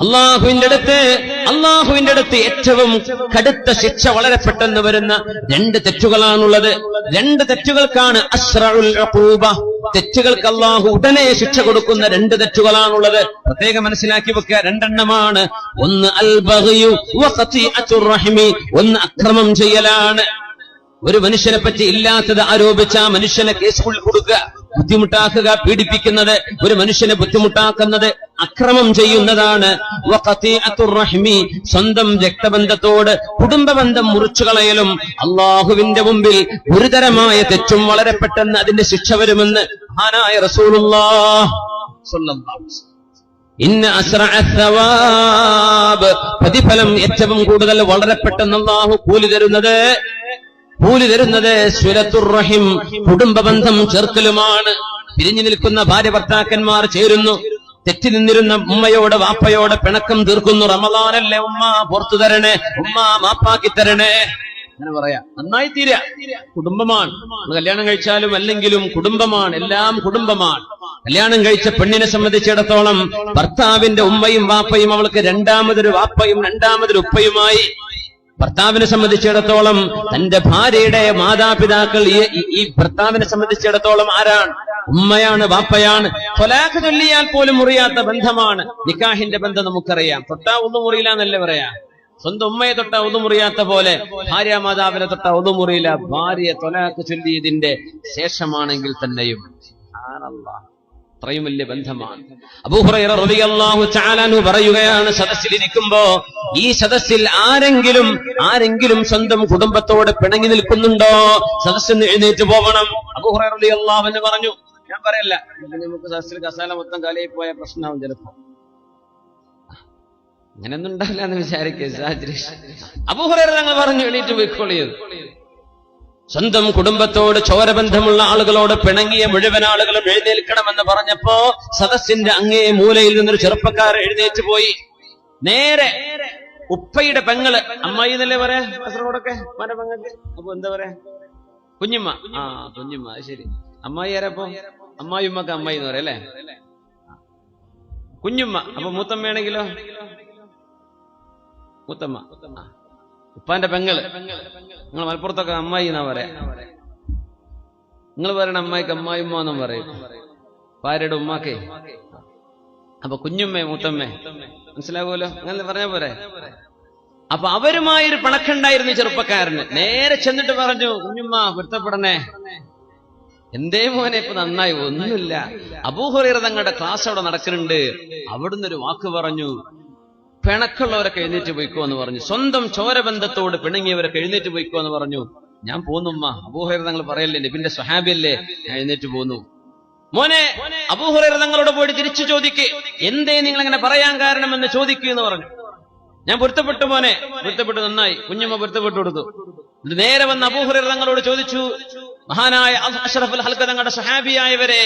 അള്ളാഹുവിന്റെ അടുത്ത് അള്ളാഹുവിന്റെ അടുത്ത് ഏറ്റവും കടുത്ത ശിക്ഷ വളരെ പെട്ടെന്ന് വരുന്ന രണ്ട് തെറ്റുകളാണുള്ളത്. രണ്ട് തെറ്റുകൾക്കാണ് അശ്രഉൽ ഉഖൂബ. തെറ്റുകൾക്ക് അള്ളാഹു ഉടനെ ശിക്ഷ കൊടുക്കുന്ന രണ്ട് തെറ്റുകളാണുള്ളത്. പ്രത്യേകം മനസ്സിലാക്കി വെക്കുക. രണ്ടെണ്ണമാണ്. ഒന്ന് അൽ റഹിമി. ഒന്ന് അക്രമം ചെയ്യലാണ്. ഒരു മനുഷ്യനെ പറ്റി ഇല്ലാത്തത് ആരോപിച്ച മനുഷ്യനെ കേസ് കൊടുക്കുക. ബുദ്ധിമുട്ടാക്കുക പീഡിപ്പിക്കുന്നത് ഒരു മനുഷ്യനെ ബുദ്ധിമുട്ടാക്കുന്നത് അക്രമം ചെയ്യുന്നതാണ്. സ്വന്തം രക്തബന്ധത്തോട് കുടുംബബന്ധം മുറിച്ചു കളയലും അള്ളാഹുവിന്റെ മുമ്പിൽ ഗുരുതരമായ തെറ്റും വളരെ പെട്ടെന്ന് അതിന്റെ ശിക്ഷ വരുമെന്ന് മഹാനായ സവാബ് പ്രതിഫലം ഏറ്റവും കൂടുതൽ വളരെ പെട്ടെന്ന് അള്ളാഹു കൂലി തരുന്നത് കൂലി തരുന്നത് സുരത്തുറഹിം കുടുംബബന്ധം ചേർക്കലുമാണ് പിരിഞ്ഞു നിൽക്കുന്ന ഭാര്യ ഭർത്താക്കന്മാർ ചേരുന്നു. തെറ്റി നിന്നിരുന്ന ഉമ്മയോട് വാപ്പയോട് പിണക്കം തീർക്കുന്നു. റമദാനല്ലേ ഉമ്മ? പുറത്തു തരണേ. ഉമ്മ മാപ്പാക്കി തരണേ. അങ്ങനെ പറയാ. നന്നായി തീര. കുടുംബമാണ്. കല്യാണം കഴിച്ചാലും അല്ലെങ്കിലും കുടുംബമാണ്. എല്ലാം കുടുംബമാണ്. കല്യാണം കഴിച്ച പെണ്ണിനെ സംബന്ധിച്ചിടത്തോളം ഭർത്താവിന്റെ ഉമ്മയും വാപ്പയും അവൾക്ക് രണ്ടാമതൊരു വാപ്പയും രണ്ടാമതൊരു ഉപ്പയുമായി ഭർത്താവിനെ സംബന്ധിച്ചിടത്തോളം തന്റെ ഭാര്യയുടെ മാതാപിതാക്കൾ ഈ- ഭർത്താവിനെ സംബന്ധിച്ചിടത്തോളം ആരാണ്? ഉമ്മയാണ് വാപ്പയാണ്. തൊലാഖ് ചൊല്ലിയാൽ പോലും മുറിയാത്ത ബന്ധമാണ് നിക്കാഹിന്റെ ബന്ധം നമുക്കറിയാം. തൊട്ടാ ഒന്നും മുറിയില്ല എന്നല്ലേ പറയാ? സ്വന്തം ഉമ്മയെ തൊട്ട മുറിയാത്ത പോലെ ഭാര്യ മാതാവിനെ തൊട്ട മുറിയില്ല. ഭാര്യയെ തൊലാഖ് ചൊല്ലിയതിന്റെ ശേഷമാണെങ്കിൽ തന്നെയും. സുബ്ഹാനല്ലാഹ്. അത്രയും വലിയ ബന്ധമാണ്. അൻഹു പറയുകയാണ് സദസ്സിലിരിക്കുമ്പോ ഈ സദസ്സിൽ ആരെങ്കിലും ആരെങ്കിലും സ്വന്തം കുടുംബത്തോട് പിണങ്ങി നിൽക്കുന്നുണ്ടോ? സദസ് എഴുന്നേറ്റ് പോകണം. റളിയല്ലാഹു അൻഹു പറഞ്ഞു ഞാൻ പറയല്ല നമുക്ക് സദസ്സിൽ കസാല മൊത്തം കാലയിൽ പോയ പ്രശ്നമാവും ചിലപ്പോ. അങ്ങനെയൊന്നും ഉണ്ടാവില്ല എന്ന് വിചാരിക്കുക അബൂഹുറൈറ ഞങ്ങൾ പറഞ്ഞു എണീറ്റ് പോയിക്കോളിയത് സ്വന്തം കുടുംബത്തോട് ചോരബന്ധമുള്ള ആളുകളോട് പിണങ്ങിയ മുഴുവൻ ആളുകളും എഴുന്നേൽക്കണമെന്ന് പറഞ്ഞപ്പോ സദസ്സിന്റെ അങ്ങേ മൂലയിൽ നിന്നൊരു ചെറുപ്പക്കാരൻ എഴുന്നേറ്റ് പോയി. നേരെ ഉപ്പയുടെ പെങ്ങൾ അമ്മായി എന്നല്ലേ പറയാ? കാസർഗോഡൊക്കെ? മന്റെ പെങ്ങൾക്ക്? അപ്പൊ എന്താ പറയാ? കുഞ്ഞുമ്മ. ആ കുഞ്ഞുമ്മ അത് ശരി. അമ്മായി ആരപ്പോ അമ്മായി ഉമ്മക്ക് അമ്മായി എന്ന് പറയാം അല്ലേ? കുഞ്ഞുമ്മ. അപ്പൊ മൂത്തമ്മയാണെങ്കിലോ? മൂത്തമ്മ. ഉപ്പാന്റെ പെങ്ങൾ. നിങ്ങൾ മലപ്പുറത്തൊക്കെ അമ്മായി എന്നാ പറയാ? നിങ്ങൾ പറയണ അമ്മായിക്ക് അമ്മായിമ്മ എന്നും പറയും. ഭാര്യയുടെ ഉമ്മാക്കേ. അപ്പൊ കുഞ്ഞുമ്മേ മൂത്തമ്മേ മനസ്സിലാകുമല്ലോ അങ്ങനെ പറഞ്ഞ പോരെ? അപ്പൊ അവരുമായൊരു പിണക്കുണ്ടായിരുന്നു ചെറുപ്പക്കാരന്. നേരെ ചെന്നിട്ട് പറഞ്ഞു കുഞ്ഞുമ്മ പൊരുത്തപ്പെടണേ. എന്തേ മോനെ ഇപ്പൊ നന്നായി ഒന്നുമില്ല. അബൂഹുറൈറ തങ്ങളുടെ ക്ലാസ് അവിടെ നടക്കുന്നുണ്ട്. അവിടുന്ന് ഒരു വാക്ക് പറഞ്ഞു പിണക്കുള്ളവരൊക്കെ എഴുന്നേറ്റ് പോയിക്കോ എന്ന് പറഞ്ഞു. സ്വന്തം ചോരബന്ധത്തോട് പിണങ്ങിയവരൊക്കെ എഴുന്നേറ്റ് പോയിക്കോ എന്ന് പറഞ്ഞു. ഞാൻ പോന്നുമ്മ അബൂഹുറൈറ തങ്ങൾ പറയല്ലേ നബിന്റെ സ്വഹാബിയല്ലേ? ഞാൻ എഴുന്നേറ്റ് പോന്നു. മോനെ അബൂഹുറൈറ തങ്ങളോട് പോയിട്ട് തിരിച്ചു ചോദിക്ക്. എന്തേ നിങ്ങൾ അങ്ങനെ പറയാൻ കാരണം എന്ന് ചോദിക്കൂ എന്ന് പറഞ്ഞു. ഞാൻ പൊരുത്തപ്പെട്ടു മോനെ. പൊരുത്തപ്പെട്ടു നന്നായി. കുഞ്ഞുമ്മ പൊരുത്തപ്പെട്ടു കൊടുത്തു. നേരെ വന്ന് അബൂഹുറൈറ തങ്ങളോട് ചോദിച്ചു മഹാനായ അഷ്റഫുൽ ഹൽക്ക തങ്ങളുടെ സഹാബിയായവരെ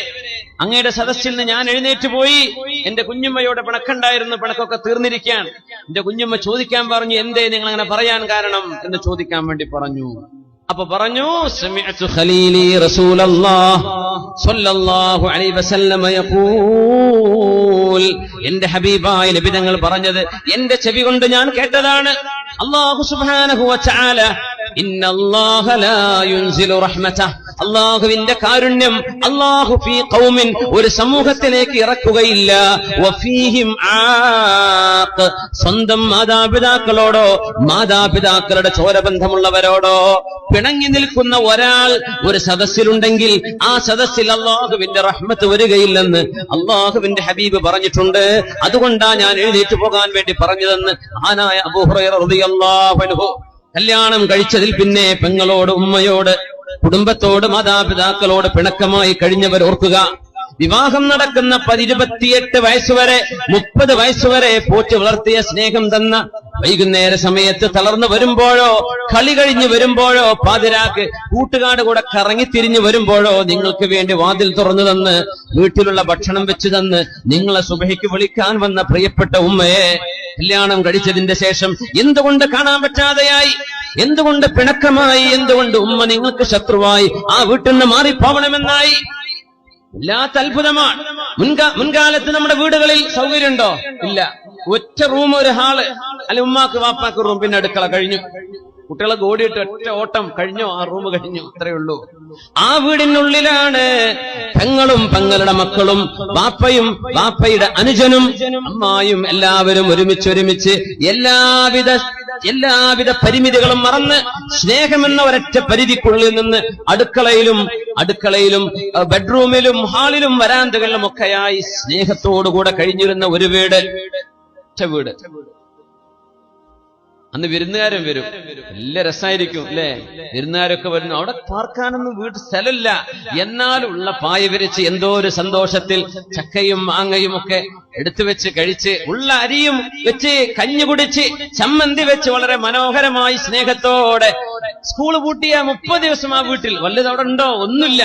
അങ്ങയുടെ സദസ്സിൽ നിന്ന് ഞാൻ എഴുന്നേറ്റ് പോയി. എന്റെ കുഞ്ഞുമ്മയോട് പിണക്കുണ്ടായിരുന്നു പിണക്കൊക്കെ തീർന്നിരിക്കുകയാണ് എന്റെ കുഞ്ഞുമ്മ ചോദിക്കാൻ പറഞ്ഞു എന്തേ നിങ്ങൾ അങ്ങനെ പറയാൻ കാരണം എന്ന് ചോദിക്കാൻ വേണ്ടി പറഞ്ഞു. അപ്പൊ പറഞ്ഞു ഖലീലി അലൈഹി യഖൂൽ. എന്റെ ഹബീബായ നബി തങ്ങൾ പറഞ്ഞത് എന്റെ ചെവി കൊണ്ട് ഞാൻ കേട്ടതാണ്. അല്ലാഹു സുബ്ഹാനഹു വതആല ഇന്നല്ലാഹ ലാ യുൻസിലു അല്ലാഹുവിന്റെ കാരുണ്യം അള്ളാഹു ഫീ ഖൗമിൻ ഒരു സമൂഹത്തിലേക്ക് ഇറക്കുകയില്ല. വഫീഹിം സ്വന്തം മാതാപിതാക്കളോടോ മാതാപിതാക്കളുടെ ചോരബന്ധമുള്ളവരോടോ പിണങ്ങി നിൽക്കുന്ന ഒരാൾ ഒരു സദസ്സിലുണ്ടെങ്കിൽ ആ സദസ്സിൽ അള്ളാഹുവിന്റെ റഹ്മത്ത് വരികയില്ലെന്ന് അള്ളാഹുവിന്റെ ഹബീബ് പറഞ്ഞിട്ടുണ്ട്. അതുകൊണ്ടാ ഞാൻ എഴുന്നേറ്റ് പോകാൻ വേണ്ടി പറഞ്ഞതെന്ന് ആനായ അബൂഹുറൈറിയാഹു കല്യാണം കഴിച്ചതിൽ പിന്നെ പെങ്ങളോട് ഉമ്മയോട് കുടുംബത്തോട് മാതാപിതാക്കളോട് പിണക്കമായി കഴിഞ്ഞവർ ഓർക്കുക. വിവാഹം നടക്കുന്ന പതിരുപത്തിയെട്ട് വയസ്സുവരെ മുപ്പത് വയസ്സുവരെ പോറ്റി വളർത്തിയ സ്നേഹം തന്ന വൈകുന്നേര സമയത്ത് തളർന്നു വരുമ്പോഴോ കളി കഴിഞ്ഞു വരുമ്പോഴോ പാതിരാക്ക് കൂട്ടുകാട് കൂടെ കറങ്ങിത്തിരിഞ്ഞു വരുമ്പോഴോ നിങ്ങൾക്ക് വേണ്ടി വാതിൽ തുറന്നു തന്ന് വീട്ടിലുള്ള ഭക്ഷണം വെച്ചു തന്ന് നിങ്ങളെ സുബഹയ്ക്ക് വിളിക്കാൻ വന്ന പ്രിയപ്പെട്ട ഉമ്മയെ കല്യാണം കഴിച്ചതിന്റെ ശേഷം എന്തുകൊണ്ട് കാണാൻ പറ്റാതെയായി? എന്തുകൊണ്ട് പിണക്കമായി? എന്തുകൊണ്ട് ഉമ്മ നിങ്ങൾക്ക് ശത്രുവായി? ആ വീട്ടിൽ നിന്ന് മാറിപ്പോവണമെന്നായി വല്ലാത്ത അത്ഭുതമാണ്. മുൻകാ മുൻകാലത്ത് നമ്മുടെ വീടുകളിൽ സൗകര്യമുണ്ടോ? ഇല്ല. ഒറ്റ റൂം ഒരു ഹാൾ അല്ലെ ഉമ്മാക്ക് വാപ്പാക്ക് റൂം പിന്നെ അടുക്കള കഴിഞ്ഞു. കുട്ടികളെ ഓടിയിട്ട് ഒറ്റ ഓട്ടം കഴിഞ്ഞോ ആ റൂം കഴിഞ്ഞു. അത്രയേ ഉള്ളൂ. ആ വീടിനുള്ളിലാണ് തങ്ങളും തങ്ങളുടെ മക്കളും വാപ്പയും വാപ്പയുടെ അനുജനും അമ്മായും എല്ലാവരും ഒരുമിച്ച് ഒരുമിച്ച് എല്ലാവിധ എല്ലാവിധ പരിമിതികളും മറന്ന് സ്നേഹമെന്ന ഒരൊറ്റ പരിധിക്കുള്ളിൽ നിന്ന് അടുക്കളയിലും അടുക്കളയിലും ബെഡ്റൂമിലും ഹാളിലും വരാന്തകളിലും ഒക്കെയായി സ്നേഹത്തോടുകൂടെ കഴിഞ്ഞിരുന്ന ഒരു വീട്. ഒറ്റ വീട്. അന്ന് വിരുന്നുകാരും വരും. നല്ല രസമായിരിക്കും അല്ലേ? വിരുന്നുകാരൊക്കെ വരുന്നു. അവിടെ പാർക്കാനൊന്നും വീട്ടിൽ സ്ഥലമില്ല. എന്നാലുള്ള പായ വിരിച്ച് എന്തോ ഒരു സന്തോഷത്തിൽ ചക്കയും മാങ്ങയും ഒക്കെ എടുത്തു വെച്ച് കഴിച്ച് ഉള്ള അരിയും വെച്ച് കഞ്ഞി കുടിച്ച് ചമ്മന്തി വെച്ച് വളരെ മനോഹരമായി സ്നേഹത്തോടെ സ്കൂൾ പൂട്ടിയ മുപ്പത് ദിവസം ആ വീട്ടിൽ. വല്ലത് അവിടെ ഉണ്ടോ? ഒന്നുമില്ല.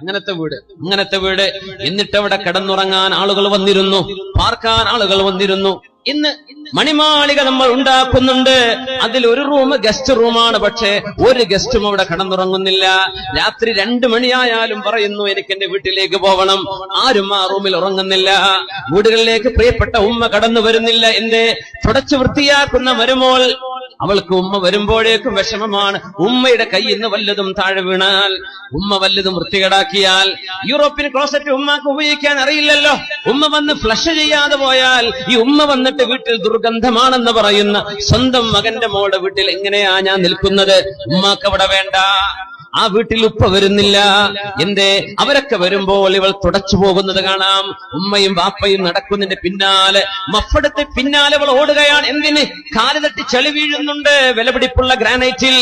അങ്ങനത്തെ വീട് അങ്ങനത്തെ വീട്. എന്നിട്ട് അവിടെ കിടന്നുറങ്ങാൻ ആളുകൾ വന്നിരുന്നു. പാർക്കാൻ ആളുകൾ വന്നിരുന്നു. ഇന്ന് മണിമാളിക നമ്മൾ ഉണ്ടാക്കുന്നുണ്ട്. അതിൽ ഒരു റൂം ഗസ്റ്റ് റൂമാണ്. പക്ഷേ ഒരു ഗസ്റ്റും അവിടെ കടന്നുറങ്ങുന്നില്ല. രാത്രി രണ്ടു മണിയായാലും പറയുന്നു എനിക്ക് എന്റെ വീട്ടിലേക്ക് പോകണം ആരും ആ റൂമിൽ ഉറങ്ങുന്നില്ല. വീടുകളിലേക്ക് പ്രിയപ്പെട്ട ഉമ്മ കടന്നു വരുന്നില്ല. എന്റെ തുടച്ചു വൃത്തിയാക്കുന്ന മരുമോൾ അവൾക്ക് ഉമ്മ വരുമ്പോഴേക്കും വിഷമമാണ്. ഉമ്മയുടെ കയ്യിൽ നിന്ന് വല്ലതും താഴെ വീണാൽ ഉമ്മ വല്ലതും വൃത്തികേടാക്കിയാൽ യൂറോപ്യൻ ക്ലോസറ്റ് ഉമ്മക്ക് ഉപയോഗിക്കാൻ അറിയില്ലല്ലോ. ഉമ്മ വന്ന് ഫ്ലഷ് ചെയ്യാതെ പോയാൽ ഈ ഉമ്മ വന്നിട്ട് വീട്ടിൽ ദുർഗന്ധമാണെന്ന് പറയുന്ന സ്വന്തം മകന്റെ മോളുടെ വീട്ടിൽ എങ്ങനെയാ ഞാൻ നിൽക്കുന്നത്? ഉമ്മാക്ക് അവിടെ വേണ്ട. ആ വീട്ടിൽ ഉപ്പ വരുന്നില്ല. എന്തേ? അവരൊക്കെ വരുമ്പോൾ ഇവൾ തുടച്ചു പോകുന്നത് കാണാം. ഉമ്മയും വാപ്പയും നടക്കുന്നതിന്റെ പിന്നാലെ മഫടത്തെ പിന്നാലെ അവൾ ഓടുകയാണ്. എന്തിന്? കാലുതട്ടി ചളി വീഴുന്നുണ്ട്. വിലപിടിപ്പുള്ള ഗ്രാനൈറ്റിൽ.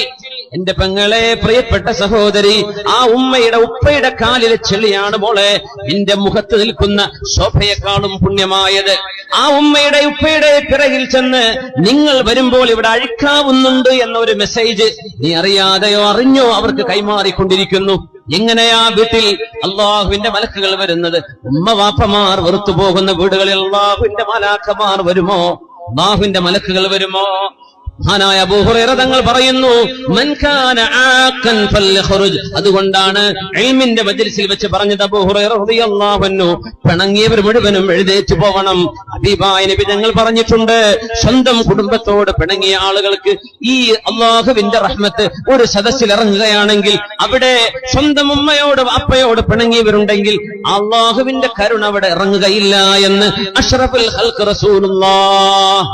എന്റെ പെങ്ങളെ പ്രിയപ്പെട്ട സഹോദരി ആ ഉമ്മയുടെ ഉപ്പയുടെ കാലിലെ ചെളിയാണ് മോളെ. നിന്റെ മുഖത്ത് നിൽക്കുന്ന ശോഭയെക്കാളും പുണ്യമായത്. ആ ഉമ്മയുടെ ഉപ്പയുടെ പിറകിൽ ചെന്ന് നിങ്ങൾ വരുമ്പോൾ ഇവിടെ അഴിക്കാവുന്നുണ്ട് എന്നൊരു മെസ്സേജ് നീ അറിയാതെയോ അറിഞ്ഞോ അവർക്ക് കൈമാറിക്കൊണ്ടിരിക്കുന്നു. എങ്ങനെയാ വീട്ടിൽ അള്ളാഹുവിന്റെ മലക്കുകൾ വരുന്നത്? ഉമ്മ വാപ്പമാർ വെറുത്തു പോകുന്ന വീടുകളിൽ അള്ളാഹുവിന്റെ മലാക്കമാർ വരുമോ? അള്ളാഹുവിന്റെ മലക്കുകൾ വരുമോ? മഹാനായ അബൂഹുറൈറ തങ്ങൾ പറയുന്നു മൻകാന ആഖൻ ഫൽയഖ്റുജ് അതുകൊണ്ടാണ് ഇൽമിന്റെ മജ്ലിസിൽ വെച്ച് പറഞ്ഞത് അബൂഹുറൈറ റളിയല്ലാഹു അൻഹു. പിണങ്ങിയവർ മുഴുവനും എഴുന്നേറ്റ് പോകണം. ഹബീബായ നബി തങ്ങൾ പറഞ്ഞിട്ടുണ്ട് സ്വന്തം കുടുംബത്തോട് പിണങ്ങിയ ആളുകൾക്ക് ഈ അള്ളാഹുവിന്റെ റഹ്മത്ത് ഒരു സദസ്സിൽ ഇറങ്ങുകയാണെങ്കിൽ അവിടെ സ്വന്തം ഉമ്മയോട് അപ്പയോട് പിണങ്ങിയവരുണ്ടെങ്കിൽ അള്ളാഹുവിന്റെ കരുണ അവിടെ ഇറങ്ങുകയില്ല എന്ന് അഷ്റഫുൽ ഹൽക്ക് റസൂലുള്ളാഹ്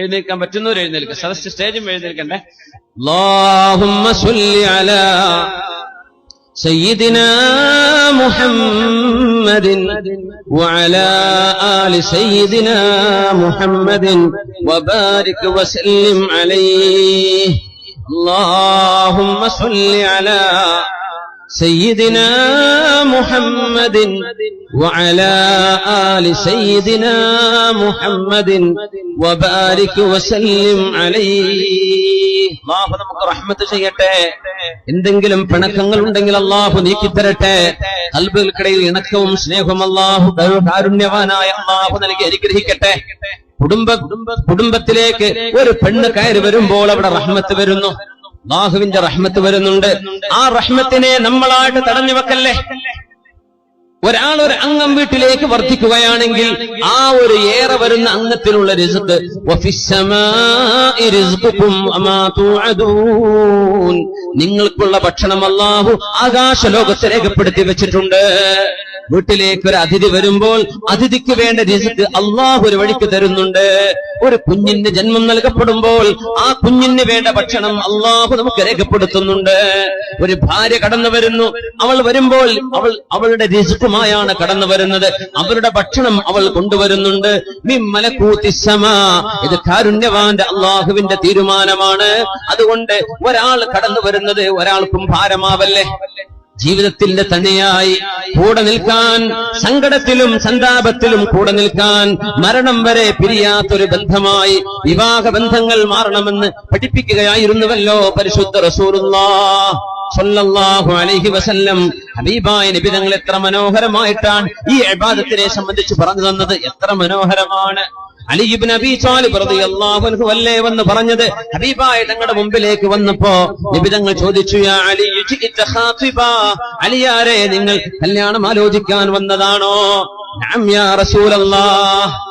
എഴുന്നേൽക്കാൻ പറ്റുന്നവർ എഴുന്നേൽക്കുക സദസ്യ സ്റ്റേജും എഴുന്നേൽക്കണ്ടേ اللهم صل على سيدنا محمد وعلى آل سيدنا محمد وبارك وسلم عليه اللهم صل على سيدنا محمد وعلى آل سيدنا محمد وبارك وسلم عليه അള്ളാഹു നമുക്ക് റഹ്മത്ത് ചെയ്യട്ടെ എന്തെങ്കിലും പിണക്കങ്ങൾ ഉണ്ടെങ്കിൽ അള്ളാഹു നീക്കിത്തരട്ടെ കൽബുകൾക്കിടയിൽ ഇണക്കവും സ്നേഹവും അള്ളാഹു കാരുണ്യവാനായ അള്ളാഹു നൽകി അനുഗ്രഹിക്കട്ടെ കുടുംബ കുടുംബത്തിലേക്ക് ഒരു പെണ്ണ് കയറി വരുമ്പോൾ അവിടെ റഹ്മത്ത് വരുന്നു അള്ളാഹുവിന്റെ റഹ്മത്ത് വരുന്നുണ്ട്. ആ റഹ്മത്തിനെ നമ്മളായിട്ട് തടഞ്ഞു വെക്കല്ലേ? ഒരാൾ ഒരു അംഗം വീട്ടിലേക്ക് വർദ്ധിക്കുകയാണെങ്കിൽ ആ ഒരു ഏറെ വരുന്ന അംഗത്തിലുള്ള വമാ നിങ്ങൾക്കുള്ള ഭക്ഷണം അല്ലാഹു ആകാശ ലോകത്ത് രേഖപ്പെടുത്തി വെച്ചിട്ടുണ്ട്. വീട്ടിലേക്ക് ഒരു അതിഥി വരുമ്പോൾ അതിഥിക്ക് വേണ്ട രീതിക്ക് അള്ളാഹു ഒരു വഴിക്ക് തരുന്നുണ്ട്. ഒരു കുഞ്ഞിന് ജന്മം നൽകപ്പെടുമ്പോൾ ആ കുഞ്ഞിന് വേണ്ട ഭക്ഷണം അള്ളാഹു നമുക്ക് രേഖപ്പെടുത്തുന്നുണ്ട്. ഒരു ഭാര്യ കടന്നു വരുന്നു. അവൾ വരുമ്പോൾ അവൾ അവളുടെ റിസ്ക്കുമായാണ് കടന്നു വരുന്നത്. അവരുടെ ഭക്ഷണം അവൾ കൊണ്ടുവരുന്നുണ്ട്. ഇത് കാരുണ്യവാന്റെ അള്ളാഹുവിന്റെ തീരുമാനമാണ്. അതുകൊണ്ട് ഒരാൾ കടന്നു വരുന്നത് ഒരാൾക്കും ഭാരമാവല്ലേ? ജീവിതത്തിന്റെ തന്നെയായി കൂടെ നിൽക്കാൻ സങ്കടത്തിലും സന്താപത്തിലും കൂടെ നിൽക്കാൻ മരണം വരെ പിരിയാത്തൊരു ബന്ധമായി വിവാഹ ബന്ധങ്ങൾ മാറണമെന്ന് പഠിപ്പിക്കുകയായിരുന്നുവല്ലോ പരിശുദ്ധ റസൂറുല്ലാ സല്ലല്ലാഹു അലൈഹി വസല്ലം. ഹബീബായ നബി തങ്ങൾ എത്ര മനോഹരമായിട്ടാണ് ഈ ഇബാദത്തിനെ സംബന്ധിച്ച് പറഞ്ഞു തന്നത്. എത്ര മനോഹരമാണ്. അലിബിൻ അബി താലിബ് റളിയല്ലാഹു അല്ലേ വന്ന് പറഞ്ഞത്? ഹബീബായ തങ്ങളുടെ മുമ്പിലേക്ക് വന്നപ്പോ നിബിതങ്ങൾ ചോദിച്ചു യാ അലി അലിയാരെ നിങ്ങൾ കല്യാണം ആലോചിക്കാൻ വന്നതാണോ? യാ റസൂലല്ലാഹ്.